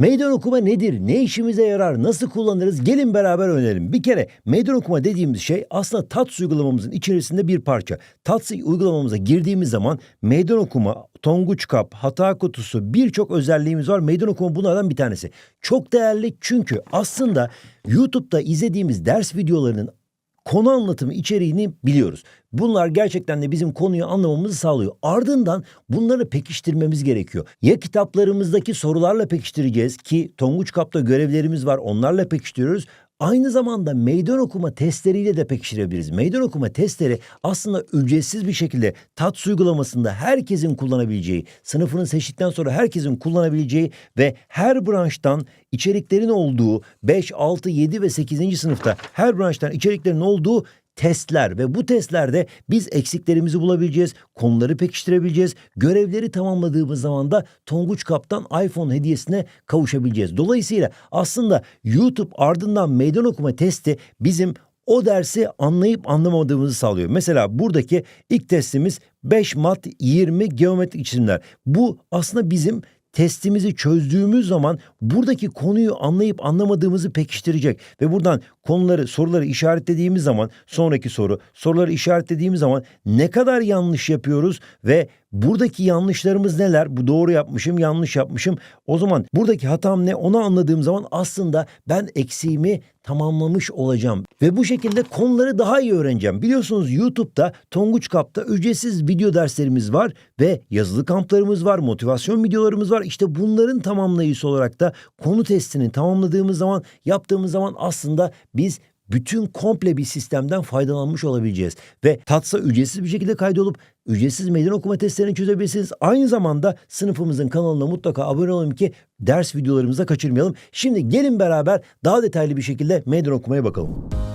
Meydan okuma nedir? Ne işimize yarar? Nasıl kullanırız? Gelin beraber öğrenelim. Bir kere meydan okuma dediğimiz şey aslında TATS uygulamamızın içerisinde bir parça. TATS uygulamamıza girdiğimiz zaman meydan okuma, tonguç kap, hata kutusu birçok özelliğimiz var. Meydan okuma bunlardan bir tanesi. Çok değerli çünkü aslında YouTube'da izlediğimiz ders videolarının konu anlatımı içeriğini biliyoruz. Bunlar gerçekten de bizim konuyu anlamamızı sağlıyor. Ardından bunları pekiştirmemiz gerekiyor. Ya kitaplarımızdaki sorularla pekiştireceğiz ki Tonguç Kap'ta görevlerimiz var onlarla pekiştiriyoruz. Aynı zamanda meydan okuma testleriyle de pekiştirebiliriz. Meydan okuma testleri aslında ücretsiz bir şekilde TATS uygulamasında herkesin kullanabileceği, sınıfını seçtikten sonra herkesin kullanabileceği ve her branştan içeriklerin olduğu 5, 6, 7 ve 8. sınıfta her branştan içeriklerin olduğu testler ve bu testlerde biz eksiklerimizi bulabileceğiz, konuları pekiştirebileceğiz, görevleri tamamladığımız zaman da Tonguç Kap'tan iPhone hediyesine kavuşabileceğiz. Dolayısıyla aslında YouTube ardından meydan okuma testi bizim o dersi anlayıp anlamadığımızı sağlıyor. Mesela buradaki ilk testimiz 5 mat 20 geometrik çizimler. Bu aslında bizim testimizi çözdüğümüz zaman buradaki konuyu anlayıp anlamadığımızı pekiştirecek ve buradan konuları soruları işaretlediğimiz zaman sonraki soru soruları işaretlediğimiz zaman ne kadar yanlış yapıyoruz ve buradaki yanlışlarımız neler bu doğru yapmışım yanlış yapmışım o zaman buradaki hatam ne onu anladığım zaman aslında ben eksiğimi tamamlamış olacağım ve bu şekilde konuları daha iyi öğreneceğim. Biliyorsunuz YouTube'da Tonguç Kap'ta ücretsiz video derslerimiz var ve yazılı kamplarımız var, motivasyon videolarımız var. İşte bunların tamamlayıcısı olarak da konu testini tamamladığımız zaman, yaptığımız zaman aslında biz bütün komple bir sistemden faydalanmış olabileceğiz. Ve TATS'a ücretsiz bir şekilde kaydolup ücretsiz meydan okuma testlerini çözebilirsiniz. Aynı zamanda sınıfımızın kanalına mutlaka abone olalım ki ders videolarımızı kaçırmayalım. Şimdi gelin beraber daha detaylı bir şekilde meydan okumaya bakalım.